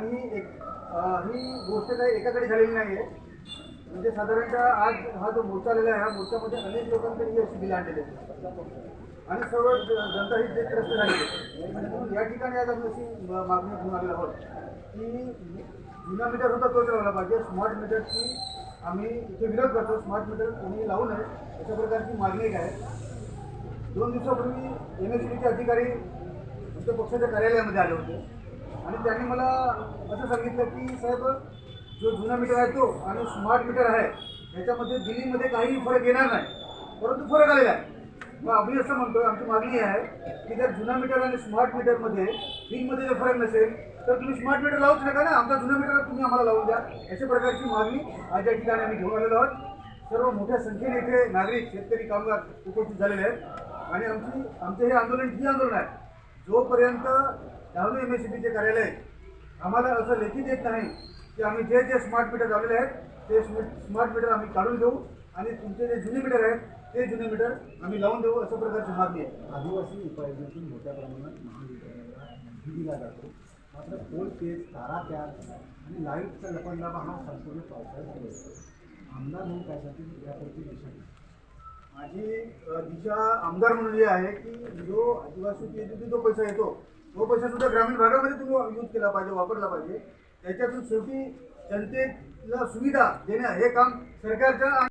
ही एक ही गोष्ट काही एकाकडे झालेली नाही आहे म्हणजे साधारणतः आज हा जो मोर्चा आलेला आहे ह्या मोर्चामध्ये अनेक लोकांकडे ही अशी बिलं आणलेली आहेत. आणि सर्व जनता ही त्रस्त झाली म्हणून या ठिकाणी आज आम्ही अशी मागणी घेऊन आलेलो आहोत की जुना मीटर होता तोच लावला पाहिजे. स्मार्ट मीटरची आम्ही इथे विरोध करतो. स्मार्ट मीटर कोणी लावू नये अशा प्रकारची मागणी एक आहे. दोन दिवसापूर्वी एम एस सीचे अधिकारी आमच्या पक्षाच्या कार्यालयामध्ये आले होते. आणि त्यांनी मला असं सांगितलं की साहेब जो जुना मीटर आहे तो आणि स्मार्ट मीटर आहे याच्यामध्ये बिलिंगमध्ये काही फरक येणार नाही परंतु फरक आलेला आहे. मग आम्ही असं म्हणतो आमची मागणी आहे की जर जुना मीटर आणि स्मार्ट मीटरमध्ये बिलमध्ये जर फरक नसेल तर तुम्ही स्मार्ट मीटर लावूच नका ना आमचा जुना मीटर तुम्ही आम्हाला लावून द्या. अशा प्रकारची मागणी आज या ठिकाणी आम्ही घेऊन आलेलो आहोत. सर्व मोठ्या संख्येने इथे नागरिक शेतकरी कामगार उपस्थित झालेले आहेत. आणि आमची आमचे हे आंदोलन ही आंदोलन आहे. जोपर्यंत डब्ल्यू एम एस सी बीचे कार्यालय आम्हाला असं लेखी देत नाही की आम्ही जे जे स्मार्ट मीटर लावलेले आहेत ते स्मार्ट मीटर आम्ही काढून देऊ आणि तुमचे जे जुने मीटर आहेत ते जुने मीटर आम्ही लावून देऊ अशा प्रकारची मागणी आहे. आदिवासी उपाययोजनेतून मोठ्या प्रमाणात निधी दिला जातो. मात्र पोल पेज तारा त्या आणि लाईटचा लपंडावा हा संपूर्ण पावसाळ्यात असतो आमदार म्हणून काय सांगतील यापैकी दिशा. माझी दिशा आमदार म्हणून जी आहे की जो आदिवासी जो पैसा येतो तो पैसा सुद्धा ग्रामीण भागामध्ये तुम्ही यूज केला पाहिजे वापरला पाहिजे. त्याच्यातून शेवटी जनतेला सुविधा देणं हे काम सरकारच्या